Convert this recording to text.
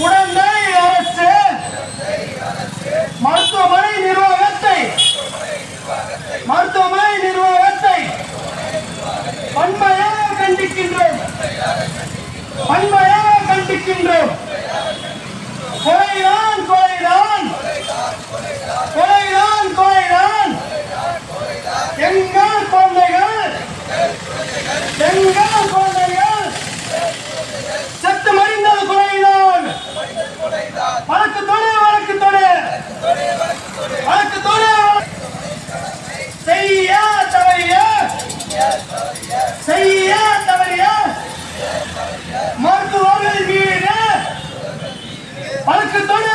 உடனே அரசு மருத்துவமனை நிர்வாகத்தை மருத்துவமனை நிர்வாகத்தை வன்மையாக கண்டிக்கின்ற வழக்கு தொடு வழக்கு தொடு வழக்கு தொடு செய்ய தவறிய? செய்ய தவறிய? மருத்துவர்கள் மீது வழக்கு தொடு